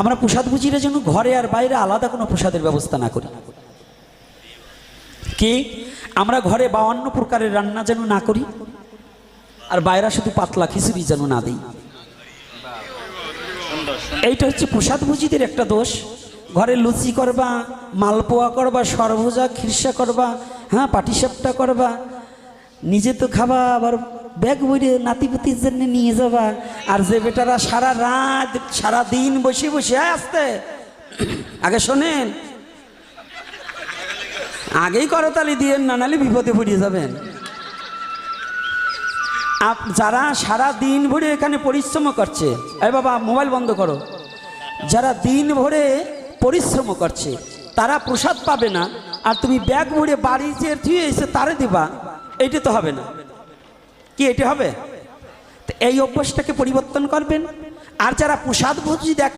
আমরা প্রসাদ বুঝির জন্য ঘরে আর বাইরে আলাদা কোনো প্রসাদের ব্যবস্থা না করি। কি? আমরা ঘরে বাউান্ন প্রকারের রান্না যেন না করি, আর বাইরা শুধু পাতলা খিচুড়ি যেন না দিই। এইটা হচ্ছে প্রসাদ ভুজিদের একটা দোষ। ঘরে লুচি করবা, মালপোয়া করবা, সরভুজা, খিরসা করবা হ্যাঁ পাটিসাপটা করবা। নিজে তো খাবা, আবার ব্যাগ বইরে নাতিপুতির জন্য নিয়ে যাবা। আর যে বেটারা সারা রাত, সারা দিন বসে বসে আসতে, আগে শোনেন, আগেই করতালি দিয়ে না নালে বিপদে পড়িয়ে যাবেন। আপ, যারা সারা দিন ভরে এখানে পরিশ্রম করছে এই বাবা, মোবাইল বন্ধ করো। যারা দিন ভরে পরিশ্রম করছে, তারা প্রসাদ পাবে না, আর তুমি ব্যাগ ভরে বাড়ি যে থুয়ে এসে তারে দিবা, এইটা তো হবে না। কি এটি হবে? এই অভ্যাসটাকে পরিবর্তন করবেন। আর যারা প্রসাদ ভোজি দেখ